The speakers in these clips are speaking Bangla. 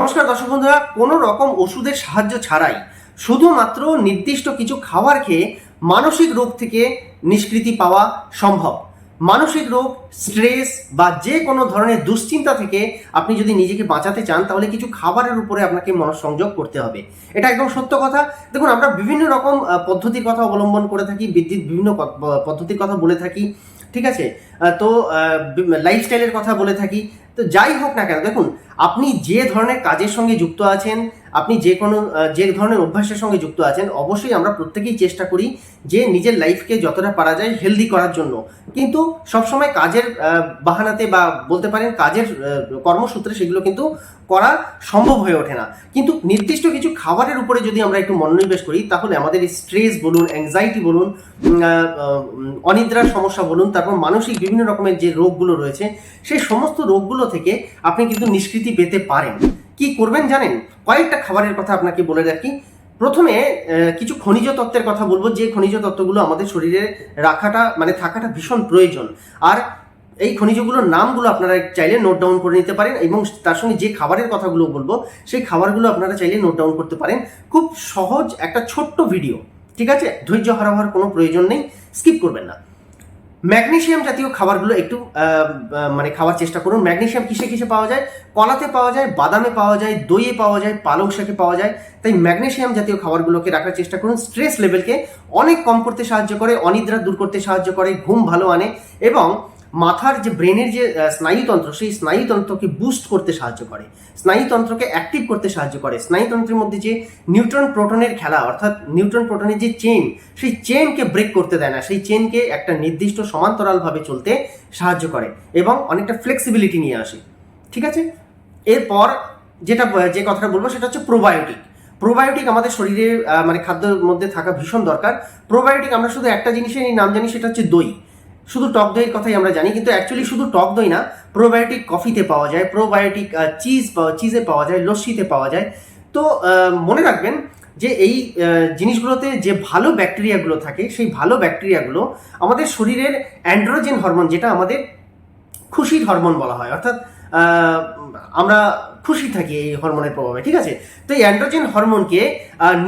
নমস্কার দর্শক বন্ধুরা, কোনো রকম ওষুধের সাহায্য ছাড়াই শুধুমাত্র নির্দিষ্ট কিছু খাবার খেয়ে মানসিক রোগ থেকে নিষ্কৃতি পাওয়া সম্ভব। মানসিক রোগ, স্ট্রেস বা যে কোনো ধরনের দুশ্চিন্তা থেকে আপনি যদি নিজেকে বাঁচাতে চান, তাহলে কিছু খাবারের উপরে আপনাকে মনঃসংযোগ করতে হবে। এটা একদম সত্য কথা। দেখুন, আমরা বিভিন্ন রকম পদ্ধতির কথা অবলম্বন করে থাকি, বিদ্যুৎ বিভিন্ন পদ্ধতির কথা বলে থাকি। ঠিক আছে? তো লাইফস্টাইলের কথা বলে থাকি। তো যাই হোক না কেন, দেখুন, আপনি যে ধরনের কাজের সঙ্গে যুক্ত আছেন আপনি যে কোনো যে ধরনের অভ্যাসের সঙ্গে যুক্ত আছেন, অবশ্যই আমরা প্রত্যেকেই চেষ্টা করি যে নিজের লাইফকে যতটা পারা যায় হেলদি করার জন্য। কিন্তু সবসময় কাজের বাহানাতে বা বলতে পারেন কাজের কর্মসূত্রে সেগুলো কিন্তু করা সম্ভব হয়ে ওঠে না। কিন্তু নির্দিষ্ট কিছু খাবারের উপরে যদি আমরা একটু মনোনিবেশ করি, তাহলে আমাদের স্ট্রেস বলুন অ্যাংজাইটি বলুন অনিদ্রার সমস্যা বলুন, তারপর মানসিক বিভিন্ন রকমের যে রোগগুলো রয়েছে সেই সমস্ত রোগগুলো থেকে আপনি কিন্তু নিষ্কৃতি পেতে পারেন। কি করবেন জানেন? কয়েকটা খাবারের কথা আপনাকে বলে রাখি। প্রথমে কিছু খনিজ তত্ত্বের কথা বলব। যে খনিজ তত্ত্বগুলো আমাদের শরীরে রাখাটা মানে থাকাটা ভীষণ প্রয়োজন। আর এই খনিজগুলোর নামগুলো আপনারা চাইলে নোট ডাউন করে নিতে পারেন এবং তার সঙ্গে যে খাবারের কথাগুলো বলব, সেই খাবারগুলো আপনারা চাইলে নোট ডাউন করতে পারেন। খুব সহজ একটা ছোট্ট ভিডিও ঠিক আছে? ধৈর্য হারাবার কোনো প্রয়োজন নেই স্কিপ করবেন না। ম্যাগনেসিয়াম জাতীয় খাবারগুলো একটু মানে খাওয়ার চেষ্টা করুন। ম্যাগনেশিয়াম কিসে কিসে পাওয়া যায়? কলাতে পাওয়া যায়, বাদামে পাওয়া যায়, দইয়ে পাওয়া যায়, পালং শাকে পাওয়া যায়। তাই ম্যাগনেশিয়াম জাতীয় খাবারগুলোকে রাখার চেষ্টা করুন। স্ট্রেস লেভেলকে অনেক কম করতে সাহায্য করে, অনিদ্রা দূর করতে সাহায্য করে, ঘুম ভালো আনে এবং মাথার যে ব্রেনের যে স্নায়ুতন্ত্র, সেই স্নায়ুতন্ত্রকে বুস্ট করতে সাহায্য করে। স্নায়ুতন্ত্রকে অ্যাক্টিভ করতে সাহায্য করে। স্নায়ুতন্ত্রের মধ্যে যে নিউট্রন প্রোটনের খেলা, অর্থাৎ নিউট্রন প্রোটনের যে চেন সেই চেনকে ব্রেক করতে দেয় না। সেই চেনকে একটা নির্দিষ্ট সমান্তরালভাবে চলতে সাহায্য করে এবং অনেকটা ফ্লেক্সিবিলিটি নিয়ে আসে। ঠিক আছে? এরপর যেটা যে কথাটা বলব, সেটা হচ্ছে প্রোবায়োটিক প্রোবায়োটিক আমাদের শরীরে মানে খাদ্যের মধ্যে থাকা ভীষণ দরকার। প্রোবায়োটিক আমরা শুধু একটা জিনিসের নাম জানি, সেটা হচ্ছে দই। শুধু টক দইয়ের কথাই আমরা জানি, কিন্তু অ্যাকচুয়ালি শুধু টক দই না প্রোবায়োটিক কফিতে পাওয়া যায় প্রোবায়োটিক চিজ চিজে পাওয়া যায়, লস্যিতে পাওয়া যায়। তো মনে রাখবেন যে এই জিনিসগুলোতে যে ভালো ব্যাকটেরিয়াগুলো থাকে, সেই ভালো ব্যাকটেরিয়াগুলো আমাদের শরীরের অ্যান্ড্রোজেন হরমোন যেটা আমাদের খুশির হরমোন বলা হয়, অর্থাৎ আমরা খুশি থাকি এই হরমোনের প্রভাবে, ঠিক আছে? তো এই অ্যান্ড্রোজেন হরমোনকে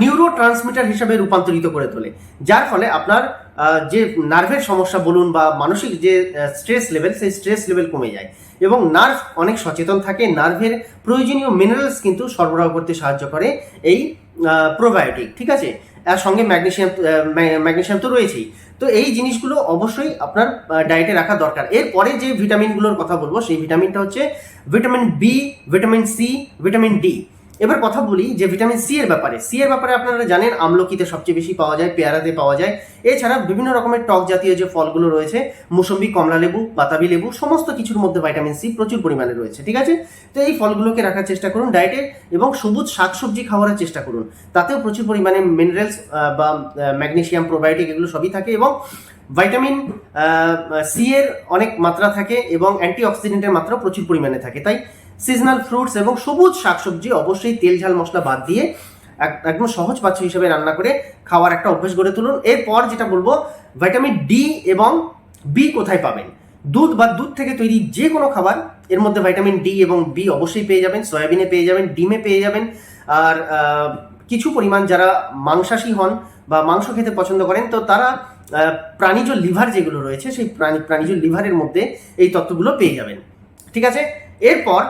নিউরো ট্রান্সমিটার হিসাবে রূপান্তরিত করে তোলে, যার ফলে আপনার যে নার্ভের সমস্যা বলুন বা মানসিক যে স্ট্রেস লেভেল সেই স্ট্রেস লেভেল কমে যায়। এবং নার্ভ অনেক সচেতন থাকে নার্ভের প্রয়োজনীয় মিনারেলস কিন্তু সরবরাহ করতে সাহায্য করে এই প্রোবায়োটিক ঠিক আছে? আর সঙ্গে ম্যাগনেশিয়াম ম্যাগনেশিয়াম তো রয়েছেই। তো এই জিনিসগুলো অবশ্যই আপনার ডায়েটে রাখা দরকার। এরপরে যে ভিটামিনগুলোর কথা বলব, সেই ভিটামিনটা হচ্ছে vitamin B vitamin C vitamin D এবার কথা বলি যে ভিটামিন সি এর ব্যাপারে। সি এর ব্যাপারে আপনারা জানেন, আমলকিতে সবচেয়ে বেশি পাওয়া যায়, পেয়ারাতে পাওয়া যায়। এছাড়া বিভিন্ন রকমের টক জাতীয় যে ফলগুলো রয়েছে, মুসম্বি, কমলা লেবু, বাতাবি লেবু, সমস্ত কিছুর মধ্যে ভিটামিন সি প্রচুর পরিমাণে রয়েছে, ঠিক আছে? তো এই ফলগুলোকে রাখার চেষ্টা করুন ডায়েটে এবং সবুজ শাকসবজি খাওয়ার চেষ্টা করুন। তাতেও প্রচুর পরিমাণে মিনারেলস বা ম্যাগনেসিয়াম প্রোবায়োটিক এগুলো সবই থাকে এবং ভাইটামিন সি এর অনেক মাত্রা থাকে এবং অ্যান্টিঅক্সিডেন্টের মাত্রা প্রচুর পরিমাণে থাকে। তাই সিজনাল ফ্রুটস এবং সবুজ শাকসবজি, অবশ্যই তেল, ঝাল, মশলা বাদ দিয়ে একদম সহজ পাচ্য হিসেবে রান্না করে খাওয়ার একটা অভ্যেস গড়ে তুলুন। এরপর যেটা বলব ভিটামিন ডি এবং বি কোথায় পাবেন? দুধ বা দুধ থেকে তৈরি যে কোনো খাবার, এর মধ্যে ভিটামিন ডি এবং বি অবশ্যই পেয়ে যাবেন। সয়াবিনে পেয়ে যাবেন, ডিমে পেয়ে যাবেন। আর কিছু পরিমাণ যারা মাংসাশী হন বা মাংস খেতে পছন্দ করেন, তো তারা প্রাণীজ লিভার যেগুলো রয়েছে, সেই প্রাণী প্রাণীজ লিভারের মধ্যে এই তত্ত্বগুলো পেয়ে যাবেন। ঠিক আছে? এরপর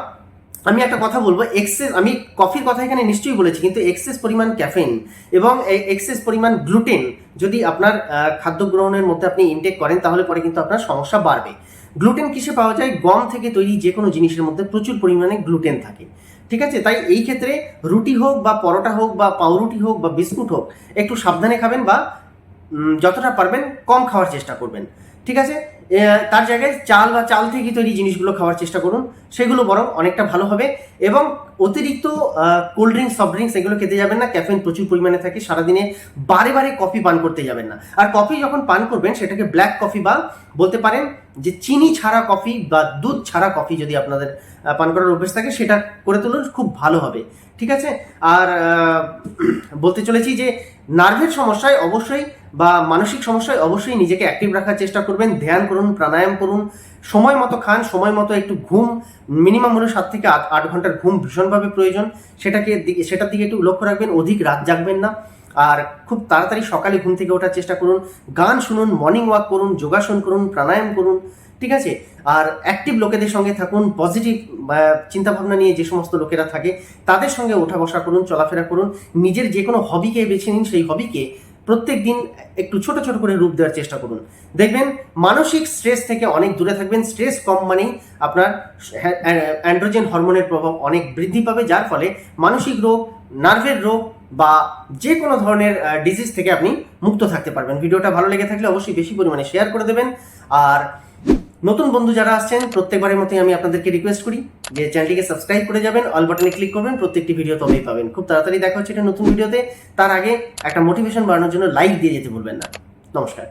আমি একটা কথা বলব এক্সেস আমি কফির কথা এখানে নিশ্চয়ই বলেছি, কিন্তু এক্সেস পরিমাণ ক্যাফেইন এবং এক্সেস পরিমাণ গ্লুটেন যদি আপনার খাদ্য গ্রহণের মধ্যে আপনি ইনটেক করেন, তাহলে পরে কিন্তু আপনার সমস্যা বাড়বে। গ্লুটেন কিসে পাওয়া যায়? গম থেকে তৈরি যে কোনো জিনিসের মধ্যে প্রচুর পরিমাণে গ্লুটেন থাকে। ঠিক আছে? তাই এই ক্ষেত্রে রুটি হোক বা পরোটা হোক বা পাউরুটি হোক বা বিস্কুট হোক, একটু সাবধানে খাবেন বা যতটা পারবেন কম খাওয়ার চেষ্টা করবেন। ঠিক আছে? তার জায়গায় চাল বা চাল থেকে তৈরি জিনিসগুলো খাওয়ার চেষ্টা করুন। সেগুলো বরং অনেকটা ভালো হবে এবং অতিরিক্ত কোল্ড ড্রিঙ্কস সফট ড্রিঙ্কস এগুলো খেতে যাবেন না। ক্যাফেন প্রচুর পরিমাণে থাকে, সারাদিনে বারে বারে কফি পান করতে যাবেন না। আর কফি যখন পান করবেন, সেটাকে ব্ল্যাক কফি বা বলতে পারেন যে চিনি ছাড়া কফি বা দুধ ছাড়া কফি যদি আপনাদের পান করার অভ্যেস থাকে, সেটা করে তুলুন, খুব ভালো হবে। ঠিক আছে? আর বলতে চলেছি যে নার্ভের সমস্যায় অবশ্যই বা মানসিক সমস্যায় অবশ্যই নিজেকে অ্যাক্টিভ রাখার চেষ্টা করবেন, ধ্যান করুন, প্রাণায়াম করুন, সময় মতো খান, সময় মতো একটু ঘুম মিনিমাম হলো সাত থেকে আট আট ঘণ্টার ঘুম ভীষণভাবে প্রয়োজন। সেটাকে সেটার দিকে একটু লক্ষ্য রাখবেন, অধিক রাত জাগবেন না। আর খুব তাড়াতাড়ি সকালে ঘুম থেকে ওঠার চেষ্টা করুন, গান শুনুন মর্নিং ওয়াক করুন, যোগাসন করুন, প্রাণায়াম করুন, ঠিক আছে? আর অ্যাক্টিভ লোকেদের সঙ্গে থাকুন পজিটিভ চিন্তাভাবনা নিয়ে যে সমস্ত লোকেরা থাকে, তাদের সঙ্গে ওঠা বসা করুন, চলাফেরা করুন। নিজের যে কোনো হবিকে বেছে নিন, সেই হবিকে প্রত্যেক দিন একটু ছোট ছোট করে রূপ দেওয়ার চেষ্টা করুন। দেখবেন মানসিক স্ট্রেস থেকে অনেক দূরে থাকবেন। স্ট্রেস কম মানেই আপনার অ্যান্ড্রোজেন হরমোনের প্রভাব অনেক বৃদ্ধি পাবে, যার ফলে মানসিক রোগ নার্ভের রোগ বা যে কোনো ধরনের ডিজিজ থেকে আপনি মুক্ত থাকতে পারবেন। ভিডিওটা ভালো লেগে থাকলে অবশ্যই বেশি পরিমাণে শেয়ার করে দেবেন। আর নতুন বন্ধু যারা আসছেন, প্রত্যেকবারের মতোই আমি আপনাদেরকে রিকোয়েস্ট করি। যে চ্যানেলটিকে সাবস্ক্রাইব করে যাবেন অল বাটনে ক্লিক করবেন, প্রত্যেকটি ভিডিও তবেই পাবেন। খুব তাড়াতাড়ি দেখা হচ্ছে একটা নতুন ভিডিওতে তার আগে একটা মোটিভেশন বাড়ানোর জন্য লাইক দিয়ে যেতে ভুলবেন না। নমস্কার।